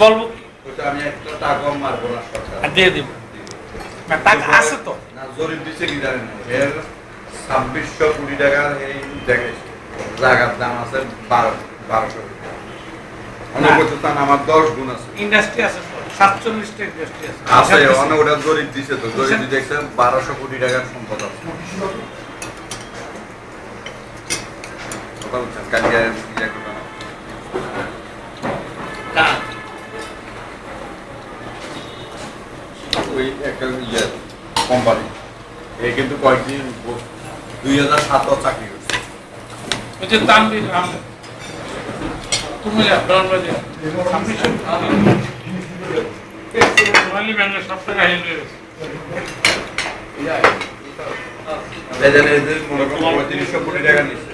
বলব? দিয়ে দিব। টাকা আছে তো। না জরিপ কি জানেন এর ছাব্বিশশো কোটি টাকার এই জায়গার দাম আছে বারো বারোশো আমার দশ গুণ আছে। ইন্ডাস্ট্রি আছে সাতচল্লিশটা ইন্ডাস্ট্রি আছে। আছে অনেক ওটা জরিপ দিছে তো। জরিপ বারোশো কোটি টাকার সম্পদ আছে। কথা বলছেন কালকে ইয়ে করবে না। ওই একটা ইয়ে কোম্পানি এ কিন্তু কয়েকদিন দুই হাজার সাতও চাকরি করছে ওই যে তানভীর আহমেদ তুমি যা ব্রাহ্মণবাড়ি সোনালী ব্যাংকের সব টাকা হেলে গেছে এদের এদের মনে করো পঁয়ত্রিশশো কোটি টাকা নিচ্ছে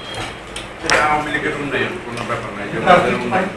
আওয়ামী লীগের উন্নয়ন কোনো ব্যাপার নাই উন্নয়ন